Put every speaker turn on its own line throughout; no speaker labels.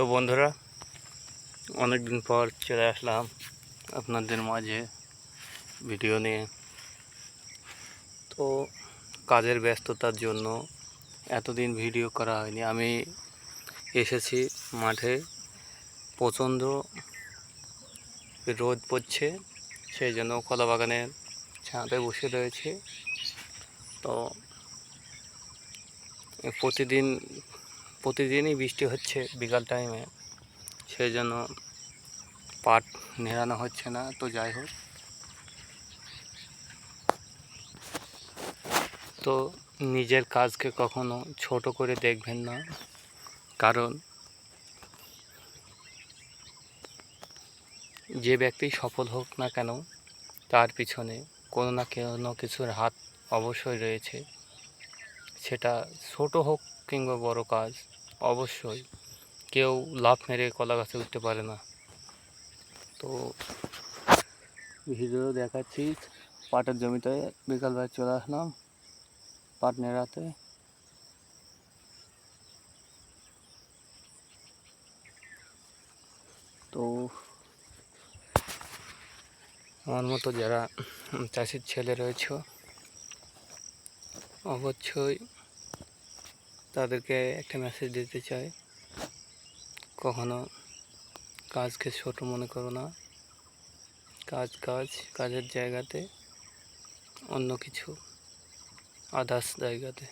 তো বন্ধুরা অনেক দিন পর চলে আসলাম আপনাদের মাঝে ভিডিও নিয়ে। তো কাজের ব্যস্ততার জন্য এতদিন ভিডিও করা হয়নি। আমি এসেছি মাঠে, প্রচণ্ড রোদ পড়ছে, সেই জন্য কলা বাগানের ছাদে বসে রয়েছে। তো প্রতিদিন প্রতিদিনই বৃষ্টি হচ্ছে বিকাল টাইমে সেই জন্য পাট নেড়ানো হচ্ছে না, তো যাই হোক। তো নিজের কাজকে কখনো ছোট করে দেখবেন না, কারণ যে ব্যক্তি সফল হোক না কেন, তার পিছনে কোনো না কোনো কিছুর হাত অবশ্যই রয়েছে। সেটা ছোট হোক কিংবা বড় কাজ, অবশ্যই। কেউ লাফ মেরে কলা গাছে উঠতে পারে না। তো ভিডিও দেখাচ্ছি, পাটের জমিতে বিকালবেলা চলে আসলাম, পাট নেড়াতে। তো আমার মতো যারা চাষির ছেলে রয়েছে, অবশ্যই তাদেরকে একটা মেসেজ দিতে চাই। কখনো কাজকে ছোট মনে করো না। কাজ কাজ, কাজের জায়গাতে অন্য কিছু আদার্স জায়গাতে।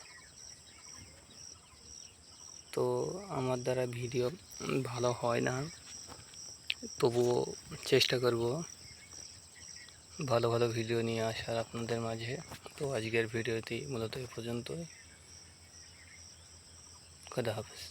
তো আমার দ্বারা ভিডিও ভালো হয় না, তবুও চেষ্টা করব ভালো ভালো ভিডিও নিয়ে আসার আপনাদের মাঝে। তো আজকের ভিডিওটি মূলত এ পর্যন্তই। খুদা হাফেজ